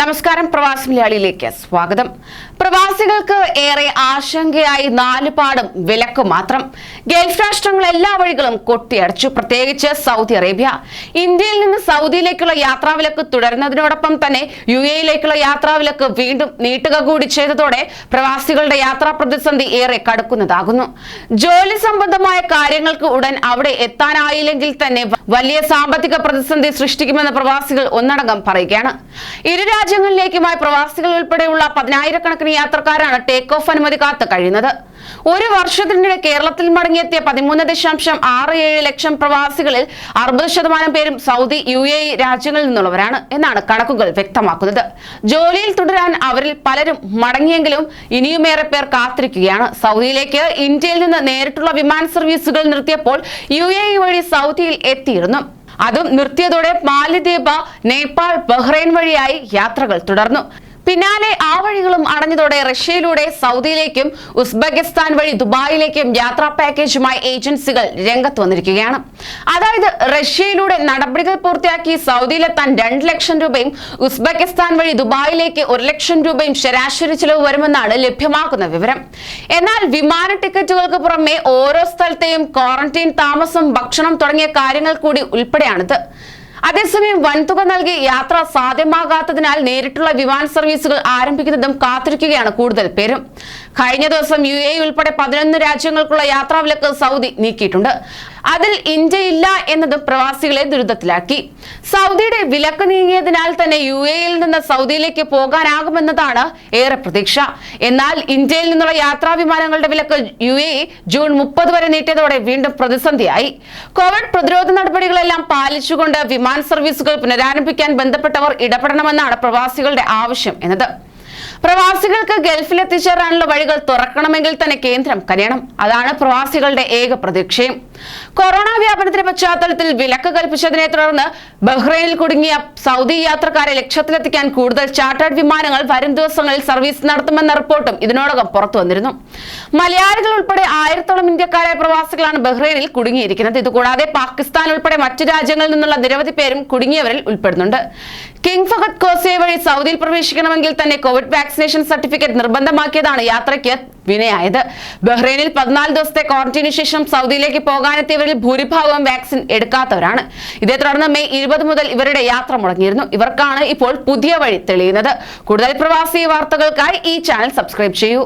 നമസ്കാരം പ്രവാസി മലയാളിയിലേക്ക് സ്വാഗതം. പ്രവാസികൾക്ക് ഏറെ ആശങ്കയായി നാലുപാടും വിലക്ക് മാത്രം. ഗൾഫ് രാഷ്ട്രങ്ങൾ എല്ലാ വഴികളും കൊട്ടിയടച്ചു. പ്രത്യേകിച്ച് സൗദി അറേബ്യ. ഇന്ത്യയിൽ നിന്ന് സൗദിയിലേക്കുള്ള യാത്രാവിലക്ക് തുടരുന്നതിനോടൊപ്പം തന്നെ യു എയിലേക്കുള്ള യാത്രാവിലക്ക് വീണ്ടും നീട്ടുക കൂടി ചെയ്തതോടെ പ്രവാസികളുടെ യാത്രാ പ്രതിസന്ധി ഏറെ കടുക്കുന്നതാകുന്നു. ജോലി സംബന്ധമായ കാര്യങ്ങൾക്ക് ഉടൻ അവിടെ എത്താനായില്ലെങ്കിൽ തന്നെ വലിയ സാമ്പത്തിക പ്രതിസന്ധി സൃഷ്ടിക്കുമെന്ന് പ്രവാസികൾ ഒന്നടങ്കം പറയുകയാണ്. ഇരു രാജ്യങ്ങളിലേക്കുമായി പ്രവാസികൾ ഉൾപ്പെടെയുള്ള പതിനായിരക്കണക്കിന് യാത്രക്കാരാണ് ടേക്ക് ഓഫ് അനുമതി കാത്ത് കഴിയുന്നത്. ഒരു വർഷത്തിനിടെ കേരളത്തിൽ മടങ്ങിയെത്തിയ പതിമൂന്ന് ദശാംശം ആറ് ഏഴ് ലക്ഷം പ്രവാസികളിൽ അറുപത് ശതമാനം പേരും സൗദി യു എ രാജ്യങ്ങളിൽ നിന്നുള്ളവരാണ് എന്നാണ് കണക്കുകൾ വ്യക്തമാക്കുന്നത്. ജോലിയിൽ തുടരാൻ അവരിൽ പലരും മടങ്ങിയെങ്കിലും ഇനിയുമേറെ പേർ കാത്തിരിക്കുകയാണ്. സൗദിയിലേക്ക് ഇന്ത്യയിൽ നിന്ന് നേരിട്ടുള്ള വിമാന സർവീസുകൾ നിർത്തിയപ്പോൾ യു എ വഴി സൗദിയിൽ എത്തിയിരുന്നു. അതും നിർത്തിയതോടെ മാലിദ്വീപ് നേപ്പാൾ ബഹ്റൈൻ വഴിയായി യാത്രകൾ തുടർന്നു. പിന്നാലെ ആ വഴികളും അടഞ്ഞതോടെ റഷ്യയിലൂടെ സൗദിയിലേക്കും ഉസ്ബെക്കിസ്ഥാൻ വഴി ദുബായിലേക്കും യാത്രാ പാക്കേജുമായി ഏജൻസികൾ രംഗത്ത് വന്നിരിക്കുകയാണ്. അതായത് റഷ്യയിലൂടെ നടപടികൾ പൂർത്തിയാക്കി സൗദിയിലെത്താൻ രണ്ട് ലക്ഷം രൂപയും ഉസ്ബെക്കിസ്ഥാൻ വഴി ദുബായിലേക്ക് ഒരു ലക്ഷം രൂപയും ശരാശരി ചിലവ് വരുമെന്നാണ് ലഭ്യമാക്കുന്ന വിവരം. എന്നാൽ വിമാന ടിക്കറ്റുകൾക്ക് പുറമെ ഓരോ സ്ഥലത്തെയും ക്വാറന്റൈൻ താമസം ഭക്ഷണം തുടങ്ങിയ കാര്യങ്ങൾ കൂടി ഉൾപ്പെടെയാണിത്. അതേസമയം വൻതുക നൽകി യാത്ര സാധ്യമാകാത്തതിനാൽ നേരിട്ടുള്ള വിമാന സർവീസുകൾ ആരംഭിക്കുന്നതും കാത്തിരിക്കുകയാണ് കൂടുതൽ പേരും. കഴിഞ്ഞ ദിവസം യു ഉൾപ്പെടെ പതിനൊന്ന് രാജ്യങ്ങൾക്കുള്ള യാത്രാവിലക്ക് സൗദി നീക്കിയിട്ടുണ്ട്. അതിൽ ഇന്ത്യ ഇല്ല എന്നതും പ്രവാസികളെ ദുരിതത്തിലാക്കി. സൗദിയുടെ വിലക്ക് നീങ്ങിയതിനാൽ തന്നെ യു എയിൽ നിന്ന് സൗദിയിലേക്ക് പോകാനാകുമെന്നതാണ് ഏറെ പ്രതീക്ഷ. എന്നാൽ ഇന്ത്യയിൽ നിന്നുള്ള യാത്രാ വിമാനങ്ങളുടെ വിലക്ക് യു എ ജൂൺ മുപ്പത് വരെ നീട്ടിയതോടെ വീണ്ടും പ്രതിസന്ധിയായി. കോവിഡ് പ്രതിരോധ നടപടികളെല്ലാം പാലിച്ചുകൊണ്ട് വിമാന സർവീസുകൾ പുനരാരംഭിക്കാൻ ബന്ധപ്പെട്ടവർ ഇടപെടണമെന്നാണ് പ്രവാസികളുടെ ആവശ്യം എന്നത്. പ്രവാസികൾക്ക് ഗൾഫിൽ എത്തിച്ചേരാനുള്ള വഴികൾ തുറക്കണമെങ്കിൽ തന്നെ കേന്ദ്രം കരയണം. അതാണ് പ്രവാസികളുടെ ഏക പ്രതീക്ഷയും. കൊറോണ വ്യാപനത്തിന്റെ പശ്ചാത്തലത്തിൽ വിലക്ക് കൽപ്പിച്ചതിനെ തുടർന്ന് ബഹ്റൈനിൽ കുടുങ്ങിയ സൗദി യാത്രക്കാരെ ലക്ഷ്യത്തിലെത്തിക്കാൻ കൂടുതൽ ചാർട്ടേഡ് വിമാനങ്ങൾ വരും ദിവസങ്ങളിൽ സർവീസ് നടത്തുമെന്ന റിപ്പോർട്ടും ഇതിനോടകം പുറത്തു വന്നിരുന്നു. മലയാളികൾ ഉൾപ്പെടെ ആയിരത്തോളം ഇന്ത്യക്കാരായ പ്രവാസികളാണ് ബഹ്റൈനിൽ കുടുങ്ങിയിരിക്കുന്നത്. ഇതുകൂടാതെ പാകിസ്ഥാൻ ഉൾപ്പെടെ മറ്റു രാജ്യങ്ങളിൽ നിന്നുള്ള നിരവധി പേരും കുടുങ്ങിയവരിൽ ഉൾപ്പെടുന്നുണ്ട്. കിങ് ഫഹദ് കോസെ വഴി സൗദിയിൽ പ്രവേശിക്കണമെങ്കിൽ തന്നെ കോവിഡ് വാക്സിനേഷൻ സർട്ടിഫിക്കറ്റ് നിർബന്ധമാക്കിയതാണ് യാത്രയ്ക്ക് വിനയായത്. ബഹ്റൈനിൽ പതിനാല് ദിവസത്തെ ക്വാറന്റീനു ശേഷം സൗദിയിലേക്ക് പോകാനെത്തിയവരിൽ ഭൂരിഭാഗവും വാക്സിൻ എടുക്കാത്തവരാണ്. ഇതേ തുടർന്ന് മെയ് ഇരുപത് മുതൽ ഇവരുടെ യാത്ര മുടങ്ങിയിരുന്നു. ഇവർക്കാണ് ഇപ്പോൾ പുതിയ വഴി തെളിയുന്നത്. കൂടുതൽ പ്രവാസി വാർത്തകൾക്കായി ഈ ചാനൽ സബ്സ്ക്രൈബ് ചെയ്യൂ.